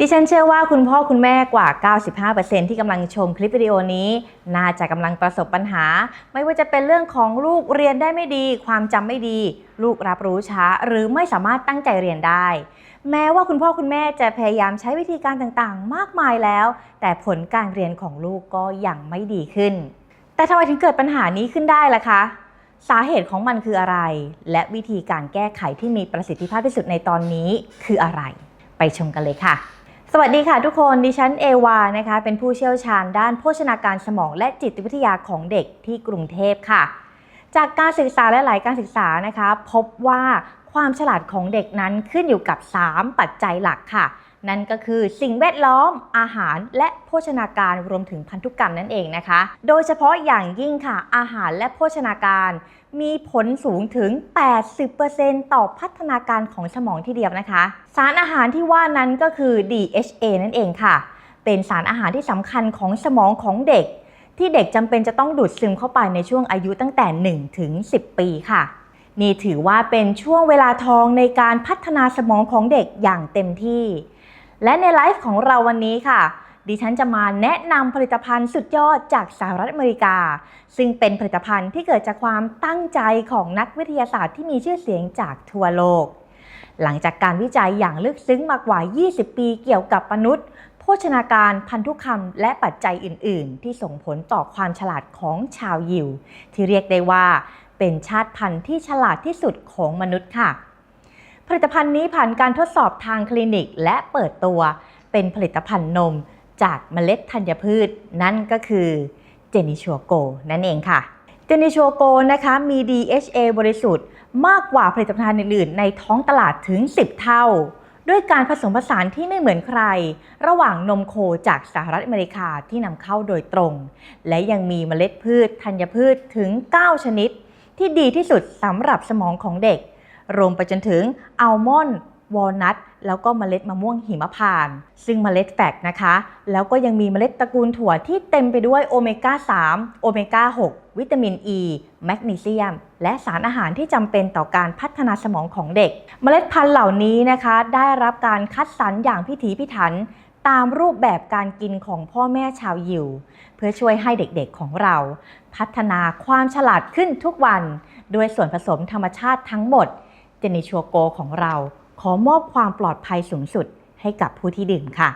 ดิฉันเชื่อว่าคุณพ่อคุณแม่กว่า 95%ที่กำลังชมคลิปวิดีโอนี้ น่าจะกำลังประสบปัญหา ไม่ว่าจะเป็นเรื่องของลูกเรียนได้ไม่ดี ความจำไม่ดี ลูกรับรู้ช้า หรือไม่สามารถตั้งใจเรียนได้ แม้ว่าคุณพ่อคุณแม่จะพยายามใช้วิธีการต่างๆ มากมายแล้ว แต่ผลการเรียนของลูกก็ยังไม่ดีขึ้น แต่ทำไมถึงเกิดปัญหานี้ขึ้นได้ล่ะคะสาเหตุของมันคืออะไร และวิธีการแก้ไขที่มีประสิทธิภาพที่สุดในตอนนี้คืออะไร ไปชมกันเลยค่ะ สวัสดีค่ะทุกคนดิฉันเอวานะคะเป็นผู้เชี่ยวชาญด้านโภชนาการสมองและจิตวิทยาของเด็กที่กรุงเทพค่ะ จากการศึกษาและหลายการศึกษานะคะ พบว่าความฉลาดของเด็กนั้นขึ้นอยู่กับ 3 ปัจจัยหลักค่ะ นั่นก็คือสิ่งแวดล้อมอาหารและโภชนาการรวมถึงพันธุกรรมนั่นเองนะคะ โดยเฉพาะอย่างยิ่งค่ะอาหารและโภชนาการ มีผลสูงถึง 80%ต่อพัฒนาการของสมองทีเดียวนะคะ สารอาหารที่ว่านั้นก็คือ DHA นั่นเองค่ะ เป็นสารอาหารที่สำคัญของสมองของเด็ก ที่เด็กจำเป็นจะต้องดูดซึมเข้าไปในช่วงอายุตั้งแต่ 1 ถึง 10 ปีค่ะ นี่ถือว่าเป็นช่วงเวลาทองในการพัฒนาสมองของเด็กอย่างเต็มที่ และในไลฟ์ของเราวันนี้ค่ะ ดิฉันจะมาแนะนำผลิตภัณฑ์สุดยอดจากสหรัฐอเมริกา ซึ่งเป็นผลิตภัณฑ์ที่เกิดจากความตั้งใจของนักวิทยาศาสตร์ที่มีชื่อเสียงจากทั่วโลก หลังจากการวิจัยอย่างลึกซึ้งมากกว่า 20 ปีเกี่ยวกับมนุษย์ โภชนาการพันธุกรรม และปัจจัยอื่น ๆ ที่ส่งผลต่อความฉลาดของชาวยิว ที่เรียกได้ว่าเป็นชาติพันธุ์ที่ฉลาดที่สุดของมนุษย์ค่ะ ผลิตภัณฑ์นี้ผ่านการทดสอบทางคลินิกและเปิดตัว เป็นผลิตภัณฑ์นม จากเมล็ดธัญพืช นั่นก็คือเจนิชัวโกนั่นเองค่ะ เจนิชัวโกนะคะมี DHA บริสุทธิ์มากกว่าผลิตภัณฑ์อื่นๆ ในท้องตลาดถึง 10 เท่า ด้วยการผสมผสานที่ไม่เหมือนใคร ระหว่างนมโคจากสหรัฐอเมริกาที่นำเข้าโดยตรง และยังมีเมล็ดพืชธัญพืชถึง 9 ชนิด ที่ดีที่สุดสำหรับสมองของเด็ก รวมไปจนถึงอัลมอนด์วอลนัท แล้วก็เมล็ดมะม่วงหิมพานต์ซึ่งเมล็ดแฟกนะคะ แล้วก็ยังมีเมล็ดตระกูลถั่วที่เต็มไปด้วยโอเมก้า 3 โอเมก้า 6 วิตามินอ e, ีแมกนีเซียม และสารอาหารที่จำเป็นต่อการพัฒนาสมองของเด็ก เมล็ดพันธุ์เหล่านี้นะคะ ได้รับการคัดสรรอย่างพิถีพิถันตามรูปแบบการกินของพ่อแม่ชาวยิว เพื่อช่วยให้เด็กๆของเรา พัฒนาความฉลาดขึ้นทุกวัน ด้วยส่วนผสมธรรมชาติทั้งหมด เจนิชัวโกของเรา ขอมอบความปลอดภัยสูงสุดให้กับผู้ที่ดื่มค่ะ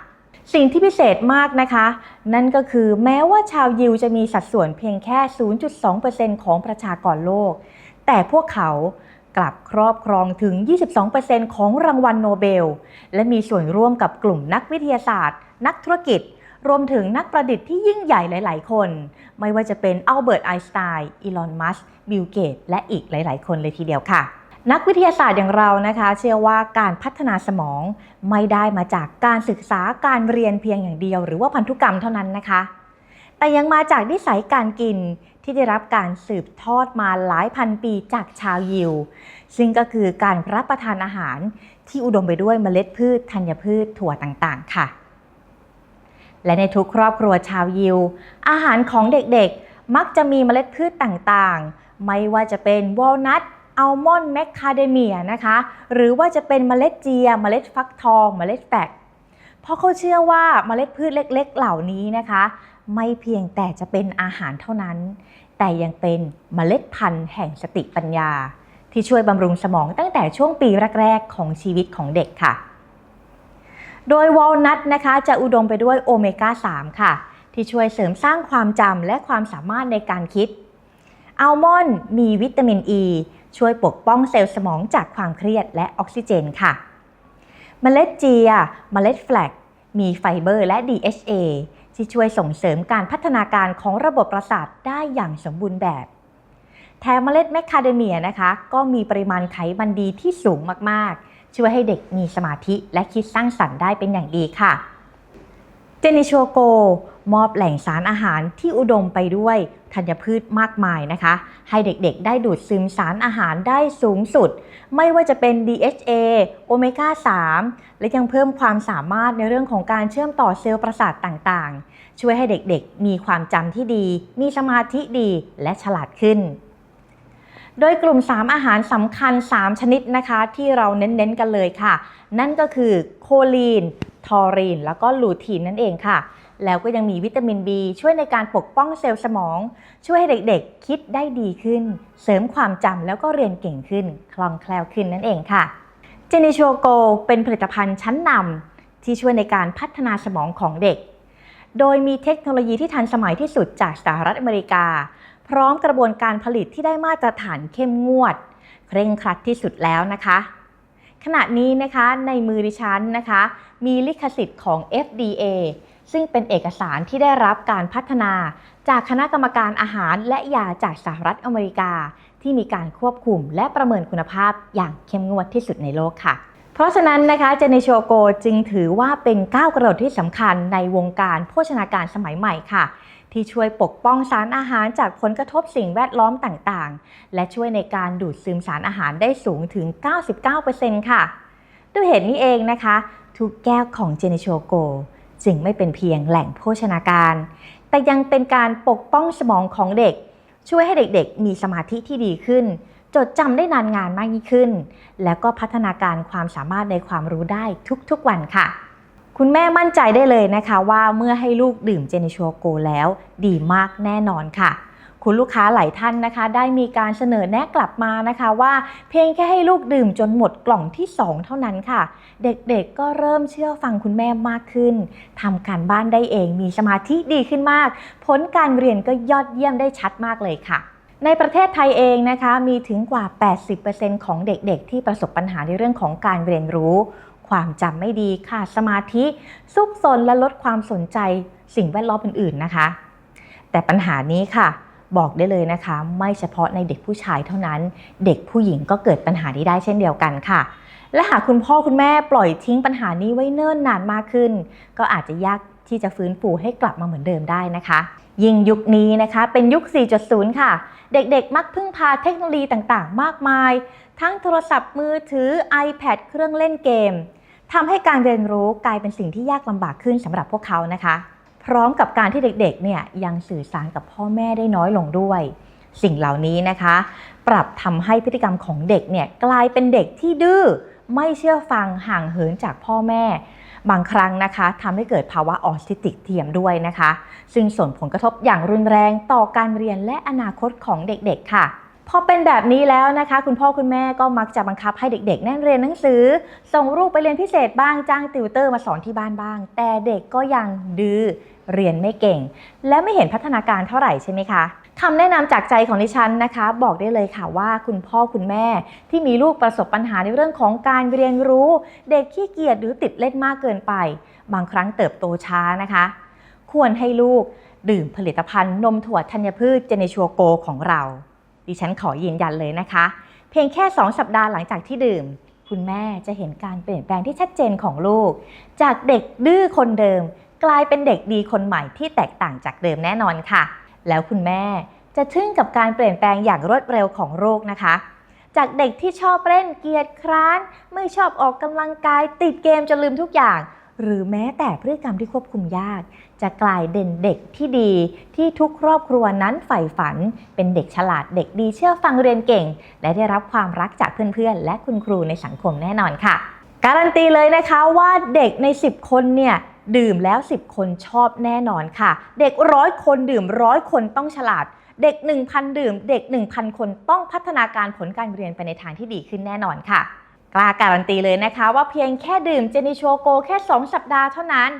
สิ่งที่พิเศษมากนะคะ นั่นก็คือแม้ว่าชาวยิวจะมีสัดส่วนเพียงแค่ 0.2%ของประชากรโลก แต่พวกเขากลับครอบครองถึง 22%ของรางวัลโนเบล และมีส่วนร่วมกับกลุ่มนักวิทยาศาสตร์ นักธุรกิจ รวมถึงนักประดิษฐ์ที่ยิ่งใหญ่หลาย ๆ คน ไม่ว่าจะเป็นอัลเบิร์ตไอน์สไตน์อีลอน มัสก์บิล เกต และอีกหลาย ๆ คนเลยทีเดียวค่ะ นักวิทยาศาสตร์อย่างเรานะคะ เชื่อว่าการพัฒนาสมองไม่ได้มาจากการศึกษาการเรียนเพียงอย่างเดียว หรือว่าพันธุกรรมเท่านั้นนะคะ แต่ยังมาจากนิสัยการกินที่ได้รับการสืบทอดมาหลายพันปีจากชาวยิว ซึ่งก็คือการรับประทานอาหารที่อุดมไปด้วยเมล็ดพืชธัญพืชถั่วต่างๆ ค่ะ และในทุกครอบครัวชาวยิว อาหารของเด็กๆ มักจะมีเมล็ดพืชต่างๆ ไม่ว่าจะเป็นวอลนัท อัลมอนด์แมคคาเดเมียนะคะ หรือว่าจะเป็นเมล็ดเจีย เมล็ดฟักทอง เมล็ดแฟกเพราะเขาเชื่อว่าเมล็ดพืชเล็ก ๆ เหล่านี้นะคะ ไม่เพียงแต่จะเป็นอาหารเท่านั้น แต่ยังเป็นเมล็ดพันธุ์แห่งสติปัญญา ที่ช่วยบำรุงสมองตั้งแต่ช่วงปีแรก ๆ ของชีวิตของเด็กค่ะ โดยวอลนัทนะคะจะอุดมไปด้วยโอเมก้า 3 ค่ะ ที่ช่วยเสริมสร้างความจำและความสามารถในการคิด อัลมอนด์มีวิตามินอ e, ีช่วยปกป้องเซลล์สมองจากความเครียดและออกซิเจนค่ะเมล็ดเจียเมล็ดแฟลกมีไฟเบอร์และ DHA ที่ช่วยส่งเสริมการพัฒนาการของระบบประสาทได้อย่างสมบูรณ์แบบ แถมเมล็ดแมคคาเดเมียนะคะ ก็มีปริมาณไขมันดีที่สูงมากๆ ช่วยให้เด็กมีสมาธิและคิดสร้างสรรค์ได้เป็นอย่างดีค่ะ เจนิโชโก มอบแหล่งสารอาหารที่อุดมไปด้วยธัญพืชมากมายนะคะ ให้เด็กๆ ได้ดูดซึมสารอาหารได้สูงสุด ไม่ว่าจะเป็น DHA โอเมก้า 3 และยังเพิ่มความสามารถในเรื่องของการเชื่อมต่อเซลล์ประสาทต่างๆ ช่วยให้เด็กๆ มีความจำที่ดี มีสมาธิดีและฉลาดขึ้น โดยกลุ่ม 3 อาหารสำคัญ 3 ชนิดนะคะ ที่เราเน้นๆกันเลยค่ะ นั่นก็คือโคลีน ทอรีน แล้วก็ลูทีนนั่นเองค่ะ แล้วก็ยังมีวิตามิน B ช่วยในการปกป้องเซลล์สมอง ช่วยให้เด็กๆ คิดได้ดีขึ้น เสริมความจำแล้วก็เรียนเก่งขึ้น คล่องแคล่วขึ้นนั่นเองค่ะเจนิโชโกเป็นผลิตภัณฑ์ชั้นนำที่ช่วยในการพัฒนาสมองของเด็ก โดยมีเทคโนโลยีที่ทันสมัยที่สุดจากสหรัฐอเมริกา พร้อมกระบวนการผลิตที่ได้มาตรฐานเข้มงวด เคร่งครัดที่สุดแล้วนะคะขณะนี้นะคะในมือดิฉันนะคะ มีลิขสิทธิ์ของ FDA ซึ่งเป็นเอกสารที่ได้รับการพัฒนา จากคณะกรรมการอาหารและยาจากสหรัฐอเมริกา ที่มีการควบคุมและประเมินคุณภาพอย่างเข้มงวดที่สุดในโลกค่ะ เพราะฉะนั้นนะคะเจเนโชโกจึงถือว่าเป็นก้าวกระโดดที่สำคัญในวงการโภชนาการสมัยใหม่ค่ะที่ช่วยปกป้องสารอาหารจากผลกระทบสิ่งแวดล้อมต่างๆ และช่วยในการดูดซึมสารอาหารได้สูงถึง 99%ค่ะ ด้วยเหตุนี้เองนะคะ ทุกแก้วของเจเนโชโก จึงไม่เป็นเพียงแหล่งโภชนาการ แต่ยังเป็นการปกป้องสมองของเด็ก ช่วยให้เด็กๆ มีสมาธิที่ดีขึ้น จดจำได้นานงานมากยิ่งขึ้น แล้วก็พัฒนาการความสามารถในความรู้ได้ทุกๆวันค่ะ คุณแม่มั่นใจได้เลยนะคะว่าเมื่อให้ลูกดื่มเจนิชัวโกแล้ว ดีมากแน่นอนค่ะ คุณลูกค้าหลายท่านนะคะ ได้มีการเสนอแนะกลับมานะคะว่าเพียงแค่ให้ลูกดื่มจนหมดกล่องที่ 2 เท่านั้นค่ะ เด็กๆก็เริ่มเชื่อฟังคุณแม่มากขึ้นทำการบ้านได้เองมีสมาธิดีขึ้นมาก ผลการเรียนก็ยอดเยี่ยมได้ชัดมากเลยค่ะในประเทศไทยเองนะคะมีถึงกว่า 80%ของเด็กๆ ที่ประสบปัญหาในเรื่องของการเรียนรู้ ความจำไม่ดีขาดสมาธิ ซุกซนและลดความสนใจสิ่งแวดล้อมอื่นๆนะคะ แต่ปัญหานี้ค่ะ บอกได้เลยนะคะ ไม่เฉพาะในเด็กผู้ชายเท่านั้น เด็กผู้หญิงก็เกิดปัญหานี้ได้เช่นเดียวกันค่ะ และหากคุณพ่อคุณแม่ปล่อยทิ้งปัญหานี้ไว้เนิ่นนานมากขึ้น ก็อาจจะยากที่จะฟื้นฟูให้กลับมาเหมือนเดิมได้นะคะ ยิ่งยุคนี้นะคะเป็นยุค 4.0 ค่ะ เด็กๆ มักพึ่งพาเทคโนโลยีต่างๆ มากมาย ทั้งโทรศัพท์มือถือ iPad เครื่องเล่นเกมทำให้การเรียนรู้กลายเป็นสิ่งที่ยากลำบากขึ้นสำหรับพวกเขานะคะ พร้อมกับการที่เด็กๆเนี่ยยังสื่อสารกับพ่อแม่ได้น้อยลงด้วย สิ่งเหล่านี้นะคะ ปรับทำให้พฤติกรรมของเด็กเนี่ยกลายเป็นเด็กที่ดื้อไม่เชื่อฟังห่างเหินจากพ่อแม่ บางครั้งนะคะทำให้เกิดภาวะออทิสติกเทียมด้วยนะคะ ซึ่งส่งผลกระทบอย่างรุนแรงต่อการเรียนและอนาคตของเด็กๆค่ะ พอเป็นแบบนี้แล้วนะคะ คุณพ่อคุณแม่ก็มักจะบังคับให้เด็กๆแน่นเรียนหนังสือ ส่งลูกไปเรียนพิเศษบ้างจ้างติวเตอร์มาสอนที่บ้านบ้าง แต่เด็กก็ยังดื้อเรียนไม่เก่ง และไม่เห็นพัฒนาการเท่าไหร่ใช่ไหมคะคำแนะนำจากใจของดิฉันนะคะ บอกได้เลยค่ะว่าคุณพ่อคุณแม่ที่มีลูกประสบปัญหาในเรื่องของการเรียนรู้ เด็กขี้เกียจหรือติดเล่นมากเกินไป บางครั้งเติบโตช้านะคะ ควรให้ลูกดื่มผลิตภัณฑ์นมถั่วธัญพืชเจเนชัวโกของเรา ดิฉันขอยืนยันเลยนะคะ เพียงแค่ 2 สัปดาห์หลังจากที่ดื่ม คุณแม่จะเห็นการเปลี่ยนแปลงที่ชัดเจนของลูก จากเด็กดื้อคนเดิม กลายเป็นเด็กดีคนใหม่ที่แตกต่างจากเดิมแน่นอนค่ะ แล้วคุณแม่จะทึ่งกับการเปลี่ยนแปลงอย่างรวดเร็วของลูกนะคะ จากเด็กที่ชอบเล่นเกียจคร้าน ไม่ชอบออกกำลังกายติดเกมจนลืมทุกอย่าง หรือแม้แต่พฤติกรรมที่ควบคุมยาก จะกลายเด่นเด็กที่ดีที่ทุกครอบครัวนั้นใฝ่ฝัน เป็นเด็กฉลาดเด็กดีเชื่อฟังเรียนเก่ง และได้รับความรักจากเพื่อนๆ และคุณครูในสังคมแน่นอนค่ะ การันตีเลยนะคะว่าเด็กใน 10 คนเนี่ยดื่มแล้ว 10 คนชอบแน่นอนค่ะ เด็กร้อยคนดื่มร้อยคนต้องฉลาด เด็ก 1,000 ดื่ม เด็ก 1,000 คนต้องพัฒนาการผลการเรียนไปในทางที่ดีขึ้นแน่นอนค่ะ กล้าการันตีเลยนะคะว่าเพียงแค่ดื่มเจนิโชโกแค่ 2 สัปดาห์เท่านั้น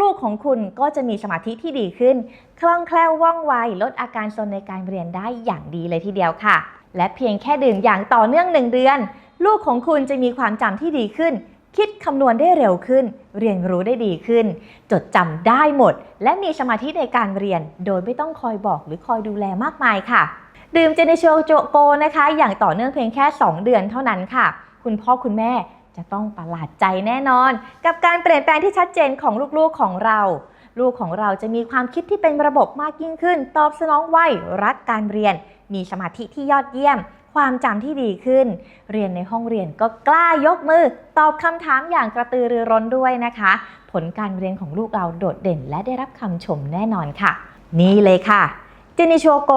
ลูกๆของคุณก็จะมีสมาธิที่ดีขึ้น คล่องแคล่วว่องไว ลดอาการซนในการเรียนได้อย่างดีเลยทีเดียวค่ะ และเพียงแค่ดื่มอย่างต่อเนื่อง1เดือน ลูกของคุณจะมีความจำที่ดีขึ้น คิดคำนวณได้เร็วขึ้น เรียนรู้ได้ดีขึ้น จดจำได้หมด และมีสมาธิในการเรียน โดยไม่ต้องคอยบอกหรือคอยดูแลมากมายค่ะ ดื่มเจเนโชโจโกนะคะ อย่างต่อเนื่องเพียงแค่ 2 เดือนเท่านั้นค่ะ คุณพ่อคุณแม่จะต้องประหลาดใจแน่นอน กับการเปลี่ยนแปลงที่ชัดเจนของลูกๆของเรา ลูกของเราจะมีความคิดที่เป็นระบบมากยิ่งขึ้น ตอบสนองไวรักการเรียน มีสมาธิที่ยอดเยี่ยม ความจำที่ดีขึ้น เรียนในห้องเรียนก็กล้ายกมือ ตอบคำถามอย่างกระตือรือร้นด้วยนะคะ ผลการเรียนของลูกเราโดดเด่น และได้รับคำชมแน่นอนค่ะ นี่เลยค่ะ จนิโชโก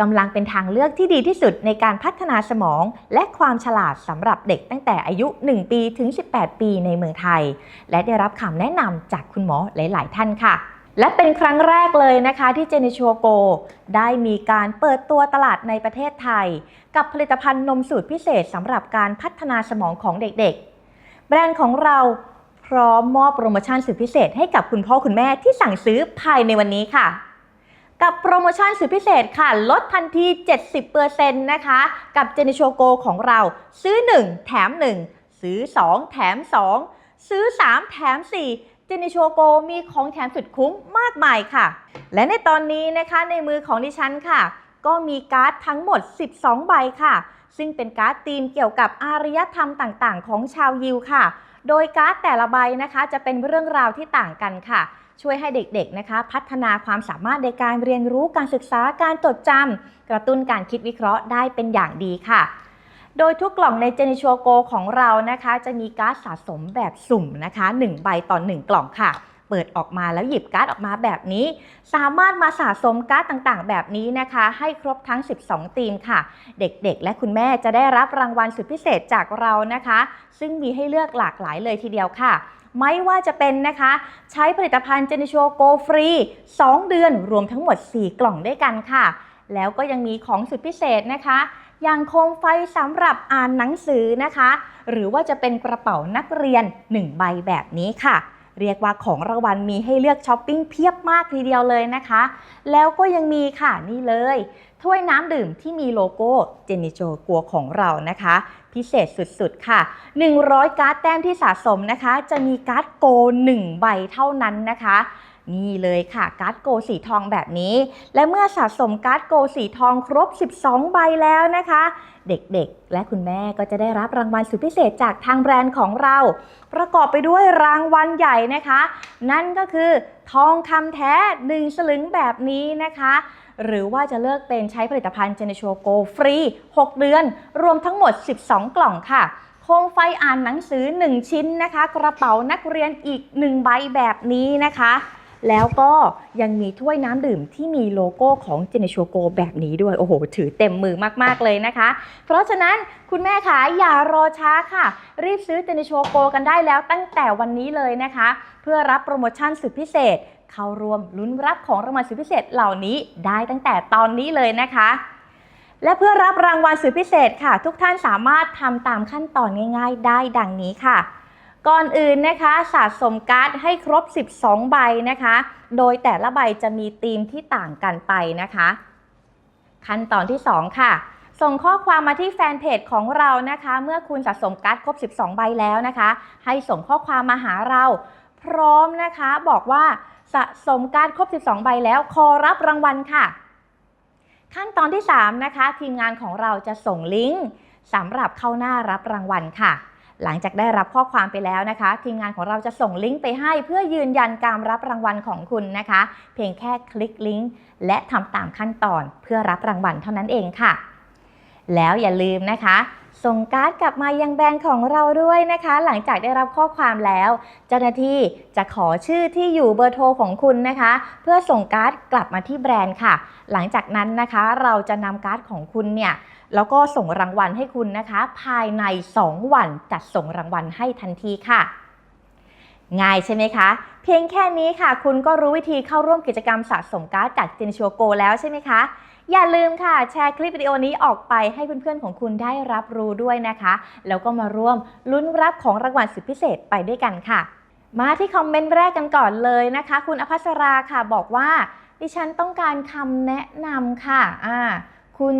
กำลังเป็นทางเลือกที่ดีที่สุดในการพัฒนาสมอง และความฉลาดสำหรับเด็กตั้งแต่อายุ 1 ปีถึง 18 ปีในเมืองไทย และได้รับคำแนะนำจากคุณหมอหลาย ๆ ท่านค่ะและเป็นครั้งแรกเลยนะคะที่เจนิโชโกได้มีการเปิดตัวตลาดในประเทศไทย กับผลิตภัณฑ์นมสูตรพิเศษสำหรับการพัฒนาสมองของเด็กๆ แบรนด์ของเราพร้อมมอบโปรโมชั่นสุดพิเศษให้กับคุณพ่อคุณแม่ที่สั่งซื้อภายในวันนี้ค่ะ กับโปรโมชั่นสุดพิเศษค่ะ ลดทันที 70%นะคะ กับเจนิโชโกของเรา ซื้อ 1 แถม 1 ซื้อ 2 แถม 2 ซื้อ 3 แถม4เจนิโชโกมีของแถมสุดคุ้มมากมายค่ะ และในตอนนี้นะคะในมือของดิฉันค่ะ ก็มีการ์ดทั้งหมด 12 ใบค่ะ ซึ่งเป็นการ์ดธีมเกี่ยวกับอารยธรรมต่างๆ ของชาวยิวค่ะ โดยการ์ดแต่ละใบนะคะ จะเป็นเรื่องราวที่ต่างกันค่ะ ช่วยให้เด็กๆนะคะ พัฒนาความสามารถในการเรียนรู้การศึกษาการจดจำกระตุ้นการคิดวิเคราะห์ได้เป็นอย่างดีค่ะ โดยทุกกล่องในเจนิชัวโกของเรานะคะ จะมีการ์ดสะสมแบบสุ่มนะคะ 1 ใบต่อ 1 กล่องค่ะเปิดออกมาแล้วหยิบการ์ดออกมาแบบนี้ สามารถมาสะสมการ์ดต่างๆ แบบนี้นะคะ ให้ครบทั้ง 12 ทีมค่ะ เด็กๆ และคุณแม่จะได้รับรางวัลสุดพิเศษจากเรานะคะ ซึ่งมีให้เลือกหลากหลายเลยทีเดียวค่ะ ไม่ว่าจะเป็นนะคะ ใช้ผลิตภัณฑ์เจนิชัวโกฟรี 2 เดือนรวมทั้งหมด 4 กล่องด้วยกันค่ะ แล้วก็ยังมีของสุดพิเศษนะคะอย่างโคมไฟสำหรับอ่านหนังสือนะคะ หรือว่าจะเป็นกระเป๋านักเรียน 1 ใบแบบนี้ค่ะ เรียกว่าของรางวัลมีให้เลือกช้อปปิ้งเพียบมากทีเดียวเลยนะคะ แล้วก็ยังมีค่ะนี่เลย ถ้วยน้ำดื่มที่มีโลโก้เจนิโจกัวของเรานะคะ พิเศษสุดๆ ค่ะ 100 การ์ดแต้มที่สะสมนะคะ จะมีการ์ดโก 1 ใบเท่านั้นนะคะ นี่เลยค่ะการ์ดโกสีทองแบบนี้ และเมื่อสะสมการ์ดโกสีทองครบ 12 ใบแล้วนะคะ เด็กๆ และคุณแม่ก็จะได้รับรางวัลสุดพิเศษจากทางแบรนด์ของเรา ประกอบไปด้วยรางวัลใหญ่นะคะ นั่นก็คือทองคำแท้ 1 สลึงแบบนี้นะคะหรือว่าจะเลือกเป็นใช้ผลิตภัณฑ์เจเนโชโกฟรี 6 เดือน รวมทั้งหมด 12 กล่องค่ะ โคมไฟอ่านหนังสือ 1 ชิ้นนะคะ กระเป๋านักเรียนอีก 1 ใบแบบนี้นะคะ แล้วก็ยังมีถ้วยน้ำดื่มที่มีโลโก้ของเจเนโชโกแบบนี้ด้วย โอ้โห ถือเต็มมือมากๆเลยนะคะ เพราะฉะนั้นคุณแม่คะอย่ารอช้าค่ะ รีบซื้อเจเนโชโกกันได้แล้วตั้งแต่วันนี้เลยนะคะ เพื่อรับโปรโมชั่นสุดพิเศษ เข้าร่วมลุ้นรับของรางวัลสุดพิเศษเหล่านี้ได้ตั้งแต่ตอนนี้เลยนะคะและเพื่อรับรางวัลสุดพิเศษค่ะ ทุกท่านสามารถทำตามขั้นตอนง่าย ๆ ได้ดังนี้ค่ะ ก่อนอื่นนะคะสะสมการ์ดให้ครบ 12 ใบนะคะ โดยแต่ละใบจะมีธีมที่ต่างกันไปนะคะ ขั้นตอนที่ 2 ค่ะ ส่งข้อความมาที่แฟนเพจของเรานะคะ เมื่อคุณสะสมการ์ดครบ 12 ใบแล้วนะคะ ให้ส่งข้อความมาหาเรา พร้อมนะคะบอกว่าสะสมการ์ดครบ 12 ใบแล้วขอรับรางวัลค่ะ ขั้นตอนที่ 3 นะคะ ทีมงานของเราจะส่งลิงก์สำหรับเข้าหน้ารับรางวัลค่ะ หลังจากได้รับข้อความไปแล้วนะคะ ทีมงานของเราจะส่งลิงก์ไปให้เพื่อยืนยันการรับรางวัลของคุณนะคะ เพียงแค่คลิกลิงก์และทำตามขั้นตอนเพื่อรับรางวัลเท่านั้นเองค่ะ แล้วอย่าลืมนะคะ ส่งการ์ดกลับมายังแบรนด์ของเราด้วยนะคะ หลังจากได้รับข้อความแล้ว เจ้าหน้าที่จะขอชื่อที่อยู่เบอร์โทรของคุณนะคะ เพื่อส่งการ์ดกลับมาที่แบรนด์ค่ะ หลังจากนั้นนะคะเราจะนำการ์ดของคุณเนี่ย แล้วก็ส่งรางวัลให้คุณนะคะ ภายใน 2 วันจัดส่งรางวัลให้ทันทีค่ะ ง่ายใช่ไหมคะ เพียงแค่นี้ค่ะ คุณก็รู้วิธีเข้าร่วมกิจกรรมสะสมการ์ดจากเจนชัวโกแล้วใช่ไหมคะ อย่าลืมค่ะ แชร์คลิปวิดีโอนี้ออกไปให้เพื่อนๆของคุณได้รับรู้ด้วยนะคะ แล้วก็มาร่วมลุ้นรับของรางวัลสุดพิเศษไปด้วยกันค่ะ มาที่คอมเมนต์แรกกันก่อนเลยนะคะ คุณอภัสราค่ะบอกว่า ดิฉันต้องการคำแนะนำค่ะอ่าคุณ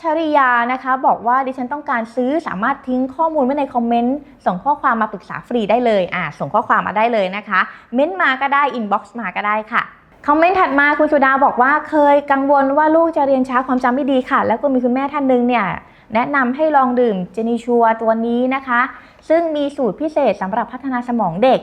ชริยานะคะบอกว่าดิฉันต้องการซื้อสามารถทิ้งข้อมูลไว้ในคอมเมนต์ส่งข้อความมาปรึกษาฟรีได้เลยอ่าส่งข้อความมาได้เลยนะคะ เม้นต์มาก็ได้อินบ็อกซ์มาก็ได้ค่ะคอมเมนต์ถัดมาคุณสุดาบอกว่าเคยกังวลว่าลูกจะเรียนช้าความจำไม่ดีค่ะ แล้วก็มีคุณแม่ท่านหนึ่งเนี่ยแนะนำให้ลองดื่มเจนิชัวตัวนี้นะคะ ซึ่งมีสูตรพิเศษสำหรับพัฒนาสมองเด็ก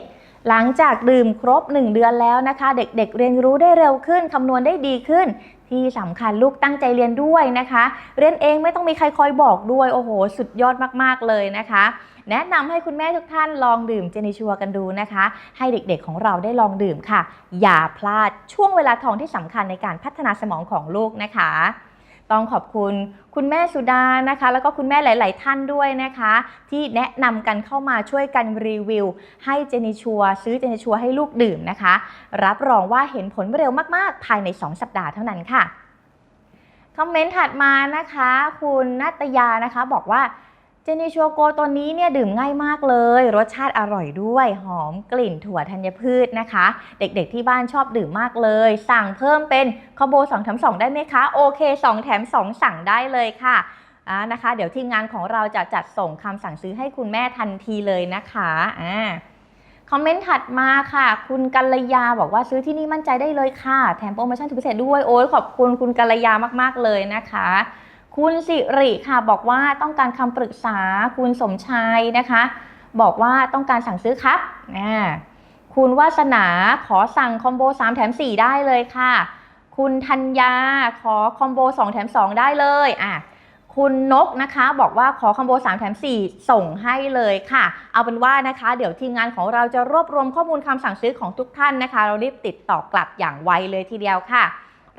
หลังจากดื่มครบ 1 เดือนแล้วนะคะ เด็กๆเรียนรู้ได้เร็วขึ้นคำนวณได้ดีขึ้น ที่สำคัญลูกตั้งใจเรียนด้วยนะคะ เรียนเองไม่ต้องมีใครคอยบอกด้วยโอ้โห สุดยอดมากๆเลยนะคะ แนะนำให้คุณแม่ทุกท่านลองดื่มเจนิชัวกันดูนะคะ ให้เด็กๆของเราได้ลองดื่มค่ะ อย่าพลาดช่วงเวลาทองที่สำคัญในการพัฒนาสมองของลูกนะคะ ต้องขอบคุณคุณแม่สุดานะคะ แล้วก็คุณแม่หลาย ๆ ท่านด้วยนะคะ ที่แนะนำกันเข้ามาช่วยกันรีวิว ให้เจนิชัวซื้อเจนิชัวให้ลูกดื่มนะคะ รับรองว่าเห็นผลเร็วมาก ๆ ภายใน 2 สัปดาห์เท่านั้นค่ะคอมเมนต์ถัดมานะคะ คุณนัตยานะคะบอกว่า เจนิชัวโกตัวนี้เนี่ยดื่มง่ายมากเลย รสชาติอร่อยด้วยหอมกลิ่นถั่วธัญพืชนะคะ เด็กๆที่บ้านชอบดื่มมากเลย สั่งเพิ่มเป็นคอมโบ2แถม2ได้ไหมคะ โอเค 2 แถม 2 สั่งได้เลยค่ะอ่านะคะ เดี๋ยวทีมงานของเราจะจัดส่งคำสั่งซื้อให้คุณแม่ทันทีเลยนะคะอ่าคอมเมนต์ถัดมาค่ะ คุณกัลยาบอกว่าซื้อที่นี่มั่นใจได้เลยค่ะ แถมโปรโมชั่นสุดพิเศษด้วยโอ้ยขอบคุณคุณกัลยามากๆเลยนะคะ คุณสิริค่ะบอกว่าต้องการคำปรึกษาคุณสมชายนะคะ บอกว่าต้องการสั่งซื้อครับอ่าคุณวาสนาขอสั่งคอมโบ 3 แถม 4 ได้เลยค่ะ คุณธัญญาขอคอมโบ 2 แถม 2 ได้เลยอะคุณนกนะคะบอกว่าขอคอมโบ 3 แถม 4 ส่งให้เลยค่ะ เอาเป็นว่านะคะ เดี๋ยวทีมงานของเราจะรวบรวมข้อมูลคำสั่งซื้อของทุกท่านนะคะ เรารีบติดต่อกลับอย่างไวเลยทีเดียวค่ะ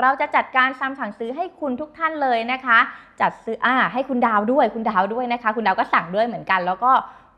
เราจะจัดการคำสั่งซื้อให้คุณทุกท่านเลยนะคะ จัดซื้ออ่าให้คุณดาวด้วยคุณดาวด้วยนะคะ คุณดาวก็สั่งด้วยเหมือนกัน แล้วก็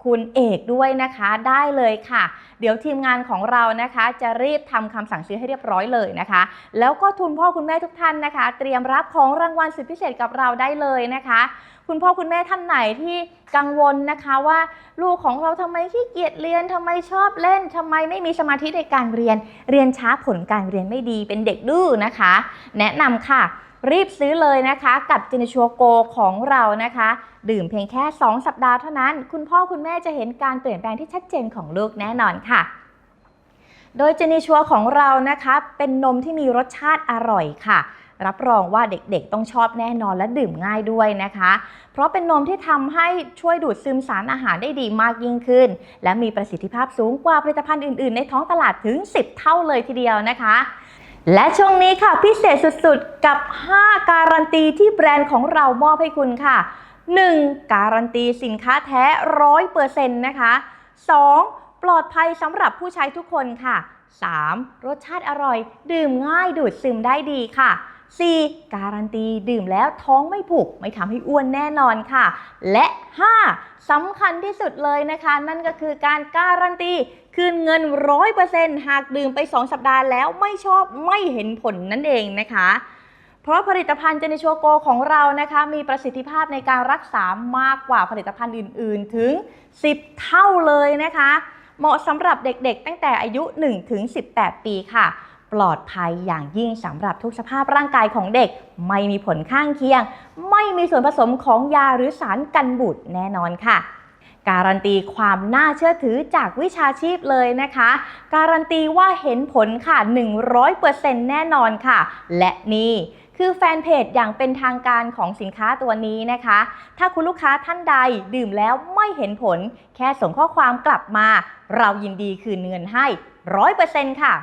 คุณเอกด้วยนะคะได้เลยค่ะ เดี๋ยวทีมงานของเรานะคะ จะรีบทำคำสั่งซื้อให้เรียบร้อยเลยนะคะ แล้วก็ทุนพ่อคุณแม่ทุกท่านนะคะ เตรียมรับของรางวัลสุดพิเศษกับเราได้เลยนะคะ คุณพ่อคุณแม่ท่านไหนที่กังวลนะคะว่าลูกของเราทำไมขี้เกียจเรียนทำไมชอบเล่นทำไมไม่มีสมาธิในการเรียน เรียนช้าผลการเรียนไม่ดีเป็นเด็กดื้อนะคะ แนะนำค่ะ รีบซื้อเลยนะคะ กับเจเนชัวโกของเรานะคะ ดื่มเพียงแค่ 2 สัปดาห์เท่านั้น คุณพ่อคุณแม่จะเห็นการเปลี่ยนแปลงที่ชัดเจนของลูกแน่นอนค่ะ โดยเจเนชัวของเรานะคะ เป็นนมที่มีรสชาติอร่อยค่ะ รับรองว่าเด็กๆ ต้องชอบแน่นอนและดื่มง่ายด้วยนะคะ เพราะเป็นนมที่ทำให้ช่วยดูดซึมสารอาหารได้ดีมากยิ่งขึ้น และมีประสิทธิภาพสูงกว่าผลิตภัณฑ์อื่นๆ ในท้องตลาดถึง 10 เท่าเลยทีเดียวนะคะ และช่วงนี้ค่ะพิเศษสุดๆ กับ 5 การันตีที่แบรนด์ของเรามอบให้คุณค่ะ 1. การันตีสินค้าแท้100%นะคะ 2. ปลอดภัยสำหรับผู้ใช้ทุกคนค่ะ 3. รสชาติอร่อย ดื่มง่ายดูดซึมได้ดีค่ะ 4. การันตีดื่มแล้วท้องไม่ผูก ไม่ทำให้อ้วนแน่นอนค่ะ และ 5. สำคัญที่สุดเลยนะคะ นั่นก็คือการการันตี คืนเงิน 100%หากดื่มไป 2 สัปดาห์แล้วไม่ชอบไม่เห็นผลนั่นเองนะคะ เพราะผลิตภัณฑ์เจนิชัวโกของเรานะคะมีประสิทธิภาพในการรักษามากกว่าผลิตภัณฑ์อื่น ๆ ถึง 10 เท่าเลยนะคะ เหมาะสำหรับเด็กๆ ตั้งแต่อายุ 1-18 ปีค่ะปลอดภัยอย่างยิ่งสำหรับทุกสภาพร่างกายของเด็ก ไม่มีผลข้างเคียง ไม่มีส่วนผสมของยาหรือสารกันบูดแน่นอนค่ะ การันตีความน่าเชื่อถือจากวิชาชีพเลยนะคะ การันตีว่าเห็นผลค่ะ 100%แน่นอนค่ะ และนี่คือแฟนเพจอย่างเป็นทางการของสินค้าตัวนี้นะคะ ถ้าคุณลูกค้าท่านใดดื่มแล้วไม่เห็นผล แค่ส่งข้อความกลับมา เรายินดีคืนเงินให้ 100%ค่ะ